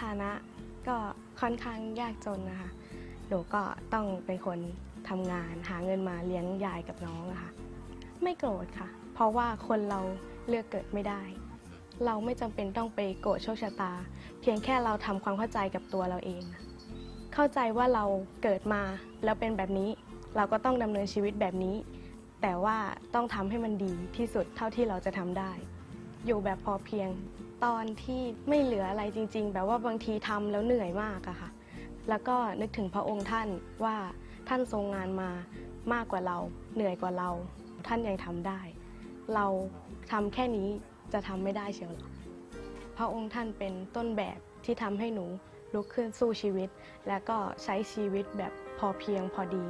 ฐานะก็ค่อนข้างยากจนนะคะ หนูก็ต้องเป็นคนทำงานหาเงินมาเลี้ยงยายกับน้องอะค่ะ ไม่โกรธค่ะ เพราะว่าคนเราเลือกเกิดไม่ได้ เราไม่จำเป็นต้องไปโกรธโชคชะตา เพียงแค่เราทำความเข้าใจกับตัวเราเอง เข้าใจว่าเราเกิดมาแล้วเป็นแบบนี้ เราก็ต้องดำเนินชีวิตแบบนี้ แต่ว่าต้องทำให้มันดีที่สุดเท่าที่เราจะทำได้ อยู่แบบพอเพียง ตอนที่ไม่เหลืออะไรจริง ๆ แบบว่าบางทีทำแล้วเหนื่อยมากอะค่ะ แล้วก็นึกถึงพระองค์ท่านว่าท่านทรงงานมามากกว่าเรา เหนื่อยกว่าเรา ท่านยังทำได้ เราทำแค่นี้จะทำไม่ได้เชียวหรอพระองค์ท่านเป็นต้นแบบที่ทำให้หนูลุกขึ้นสู้ชีวิต และก็ใช้ชีวิตแบบพอเพียงพอดี